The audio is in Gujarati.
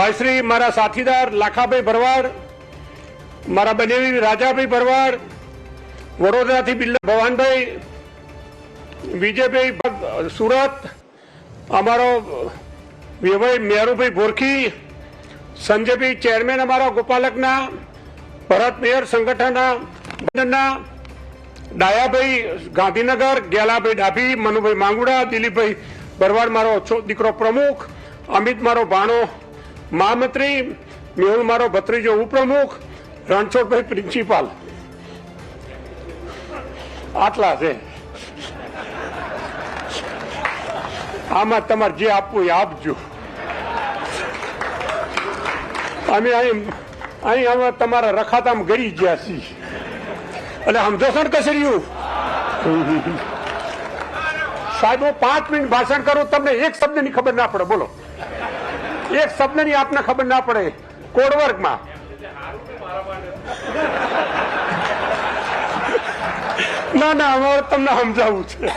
ભાઈશ્રી મારા સાથીદાર લાખાભાઈ ભરવાડ, મારા બનેવી રાજાભાઈ ભરવાડ, વડોદરાથી બિલ્લા ભવાનભાઈ, વિજયભાઈ સુરત, અમારો વ્યભાઈ મેરુભાઈ ભોરખી, સંજયભાઈ ચેરમેન અમારા ગોપાલકના, ભરત મેયર સંગઠનના ડાયાભાઈ ગાંધીનગર, ગેલાભાઈ ડાભી, મનુભાઈ માંગુડા, દિલીપભાઈ ભરવાડ મારો દીકરો પ્રમુખ, અમિત મારો ભાણો મહામંત્રી મેહુલ મારો ભત્રીજો ઉપપ્રમુખ, રણછોડભાઈ પ્રિન્સિપાલ આટલા છે. આમાં તમારે જે આપવું એ આપજો. અમે અહીં અહીં અમે તમારા રખાતામાં ગરી ગયા છીએ. એટલે સમજો છો ને કસર્યું સાહેબ હું પાંચ મિનિટ ભાષણ કરું, તમને એક શબ્દની ખબર ના પડે, બોલો. એક શબ્દની આપને ખબર ના પડે કોડ વર્ગમાં ના ના અમારે તમને સમજાવવું છે.